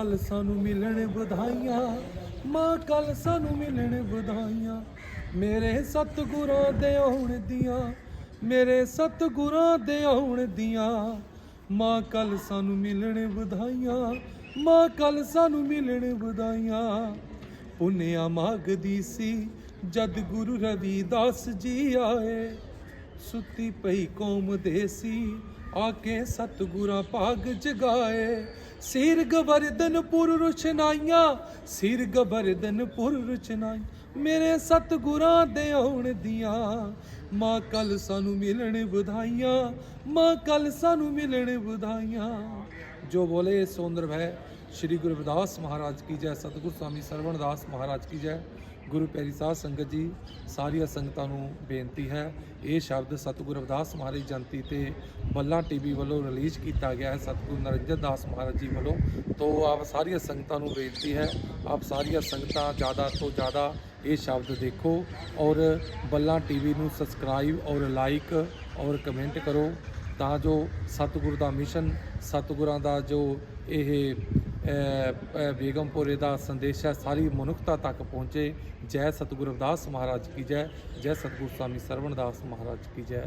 ਕੱਲ ਸਾਨੂੰ ਮਿਲਣ ਵਧਾਈਆਂ, ਮਾਂ ਕੱਲ ਸਾਨੂੰ ਮਿਲਣ ਵਧਾਈਆਂ। ਮੇਰੇ ਸਤਿਗੁਰਾਂ ਦੇ ਆਉਣ ਦੀਆਂ, ਮੇਰੇ ਸਤਿਗੁਰਾਂ ਦੇ ਆਉਣ ਦੀਆਂ। ਮਾਂ ਕੱਲ ਸਾਨੂੰ ਮਿਲਣ ਵਧਾਈਆਂ, ਮਾਂ ਕੱਲ ਸਾਨੂੰ ਮਿਲਣ ਵਧਾਈਆਂ। ਪੁੰਨਿਆ ਮਾਗਦੀ ਸੀ, ਜਦ ਗੁਰੂ ਰਵੀਦਾਸ ਜੀ ਆਏ। ਸੁੱਤੀ ਪਈ ਕੌਮ ਦੇ ਸੀ, ਆ ਕੇ ਸਤਿਗੁਰਾਂ ਭਾਗ ਜਗਾਏ। ਸਿਰ ਗਵਰਦਨ ਪੁਰ ਰੁਸ਼ਨਾਈਆਂ ਸਿਰ ਗਵਰਦਨ ਪੁਰ ਰੁਸ਼ਨਾਈ ਮੇਰੇ ਸਤਿਗੁਰਾਂ ਦੇ ਆਉਣ ਦੀਆਂ ਮਾਂ ਕੱਲ ਸਾਨੂੰ ਮਿਲਣ ਵਧਾਈਆਂ, ਮਾਂ ਕੱਲ ਸਾਨੂੰ ਮਿਲਣ ਵਧਾਈਆਂ। ਜੋ ਬੋਲੇ ਸੋੰਦਰ ਭੈ, ਸ਼੍ਰੀ ਗੁਰੂ ਰਵਿਦਾਸ ਮਹਾਰਾਜ ਕੀ ਜੈ, ਸਤਿਗੁਰ ਸਵਾਮੀ ਸਰਵਣਦਾਸ ਮਹਾਰਾਜ ਕੀ ਜੈ। ਗੁਰੂ ਪੈਰੀ ਸਾਹਿਬ ਸੰਗਤ ਜੀ, ਸਾਰੀਆਂ ਸੰਗਤਾਂ ਨੂੰ ਬੇਨਤੀ ਹੈ, ਇਹ ਸ਼ਬਦ ਸਤਿਗੁਰੂ ਰਵਿਦਾਸ ਮਹਾਰਾਜ ਜਯੰਤੀ ਤੇ ਬੱਲਾ ਟੀਵੀ ਵੱਲੋਂ ਰਿਲੀਜ਼ ਕੀਤਾ ਗਿਆ ਹੈ। ਸਤਿਗੁਰੂ ਨਰਿੰਦਰ ਦਾਸ ਮਹਾਰਾਜ ਜੀ ਵੱਲੋਂ, ਤੋਂ ਆਪ ਸਾਰੀਆਂ ਸੰਗਤਾਂ ਨੂੰ ਬੇਨਤੀ ਹੈ, ਆਪ ਸਾਰੀਆਂ ਸੰਗਤਾਂ ਜ਼ਿਆਦਾ ਤੋਂ ਜ਼ਿਆਦਾ ਇਹ ਸ਼ਬਦ ਦੇਖੋ ਔਰ ਬੱਲਾ ਟੀਵੀ ਨੂੰ ਸਬਸਕ੍ਰਾਈਬ ਔਰ ਲਾਈਕ ਔਰ ਕਮੈਂਟ ਕਰੋ ਤਾਂ ਜੋ ਸਤਿਗੁਰੂ ਦਾ ਮਿਸ਼ਨ, ਸਤਿਗੁਰਾਂ ਦਾ ਜੋ ਇਹ ਬੇਗਮਪੁਰੇ ਦਾ ਸੰਦੇਸ਼ ਹੈ, ਸਾਰੀ ਮਨੁੱਖਤਾ ਤੱਕ ਪਹੁੰਚੇ। ਜੈ ਸਤਿਗੁਰ ਰਵਿਦਾਸ ਮਹਾਰਾਜ ਕੀ ਜੈ ਜੈ ਸਤਿਗੁਰੂ ਸਵਾਮੀ ਸਰਵਣਦਾਸ ਮਹਾਰਾਜ ਕੀ ਜੈ।